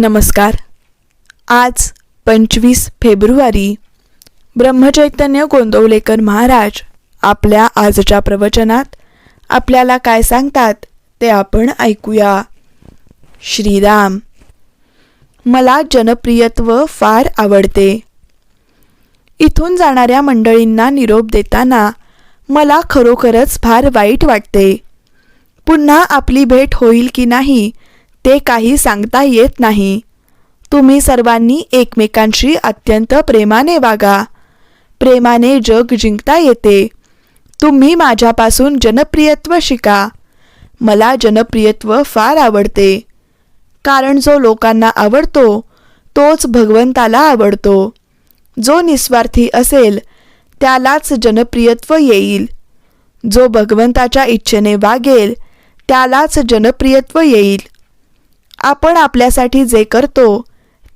नमस्कार. आज पंचवीस फेब्रुवारी ब्रह्मचैतन्य गोंदवलेकर महाराज आपल्या आजच्या प्रवचनात आपल्याला काय सांगतात ते आपण ऐकूया. श्रीराम. मला जनप्रियत्व फार आवडते. इथून जाणाऱ्या मंडळींना निरोप देताना मला खरोखरच फार वाईट वाटते. पुन्हा आपली भेट होईल की नाही ते काही सांगता येत नाही. तुम्ही सर्वांनी एकमेकांशी अत्यंत प्रेमाने वागा. प्रेमाने जग जिंकता येते. तुम्ही माझ्यापासून जनप्रियत्व शिका. मला जनप्रियत्व फार आवडते. कारण जो लोकांना आवडतो तोच भगवंताला आवडतो. जो निस्वार्थी असेल त्यालाच जनप्रियत्व येईल. जो भगवंताच्या इच्छेने वागेल त्यालाच जनप्रियत्व येईल. आपण आपल्यासाठी जे करतो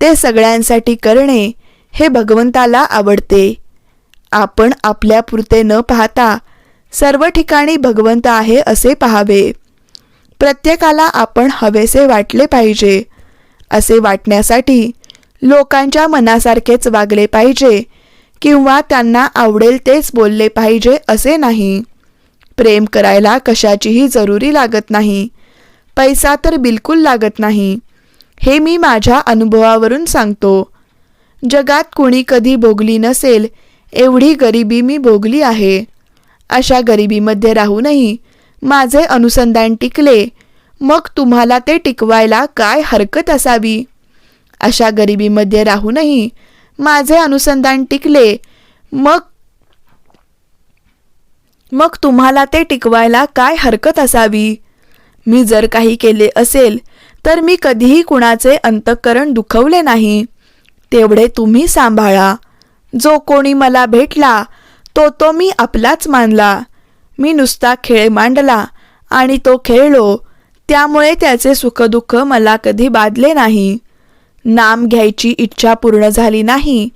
ते सगळ्यांसाठी करणे हे भगवंताला आवडते. आपण आपल्यापुरते न पाहता सर्व ठिकाणी भगवंत आहे असे पाहावे. प्रत्येकाला आपण हवेसे वाटले पाहिजे. असे वाटण्यासाठी लोकांच्या मनासारखेच वागले पाहिजे किंवा त्यांना आवडेल तेच बोलले पाहिजे असे नाही. प्रेम करायला कशाचीही जरुरी लागत नाही. पैसा तर बिलकुल लागत नाही. हे मी माझ्या अनुभवावरून सांगतो. जगात कुणी कधी भोगली नसेल एवढी गरिबी मी भोगली आहे. अशा गरिबीमध्ये राहूनही माझे अनुसंधान टिकले. मग तुम्हाला ते टिकवायला काय हरकत असावी? अशा गरिबीमध्ये राहूनही माझे अनुसंधान टिकले. मग मग तुम्हाला ते टिकवायला काय हरकत असावी? मी जर काही केले असेल तर मी कधीही कुणाचे अंतःकरण दुखवले नाही. तेवढे तुम्ही सांभाळा. जो कोणी मला भेटला तो तो मी आपलाच मानला. मी नुसता खेळ मांडला आणि तो खेळलो. त्यामुळे त्याचे सुखदुःख मला कधी बाधले नाही. नाम घ्यायची इच्छा पूर्ण झाली नाही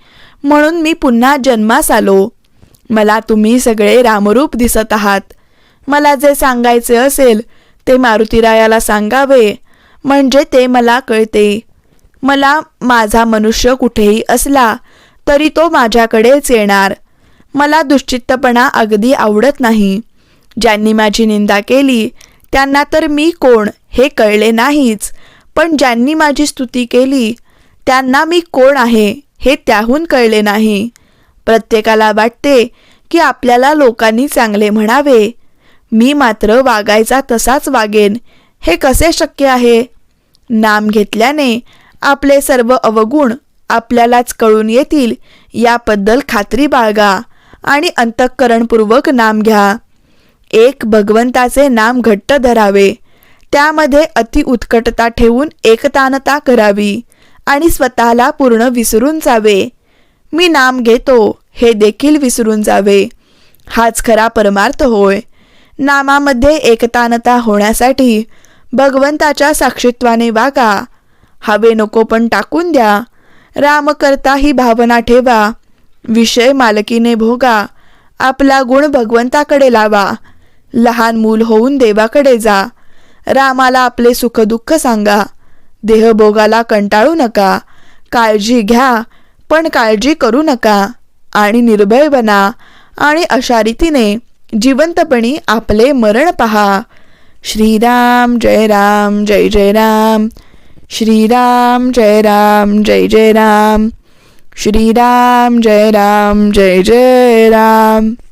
म्हणून मी पुन्हा जन्मास आलो. मला तुम्ही सगळे रामरूप दिसत आहात. मला जे सांगायचे असेल ते मारुतीरायाला सांगावे. म्हणजे ते मला कळते. मला माझा मनुष्य कुठेही असला तरी तो माझ्याकडेच येणार. मला दुश्चित्तपणा अगदी आवडत नाही. ज्यांनी माझी निंदा केली त्यांना तर मी कोण हे कळले नाहीच. पण ज्यांनी माझी स्तुती केली त्यांना मी कोण आहे हे त्याहून कळले नाही. प्रत्येकाला वाटते की आपल्याला लोकांनी चांगले म्हणावे. मी मात्र वागायचा तसाच वागेन. हे कसे शक्य आहे? नाम घेतल्याने आपले सर्व अवगुण आपल्यालाच कळून येतील याबद्दल खात्री बाळगा आणि अंतःकरणपूर्वक नाम घ्या. एक भगवंताचे नाम घट्ट धरावे. त्यामध्ये अति उत्कटता ठेवून एकतानता करावी आणि स्वतःला पूर्ण विसरून जावे. मी नाम घेतो हे देखील विसरून जावे. हाच खरा परमार्थ होय. नामामध्ये एकतानता होण्यासाठी भगवंताच्या साक्षीत्वाने वागा. हवे नको पण टाकून द्या. राम करता ही भावना ठेवा. विषय मालकीने भोगा. आपला गुण भगवंताकडे लावा. लहान मूल होऊन देवाकडे जा. रामाला आपले सुखदुःख सांगा. देहभोगाला कंटाळू नका. काळजी घ्या पण काळजी करू नका. आणि निर्भय बना. आणि अशा रीतीने जिवंतपणी आपले मरण पहा. श्रीराम जय राम जय जय राम. श्रीराम जय राम जय जय राम. श्रीराम जय राम जय जय राम.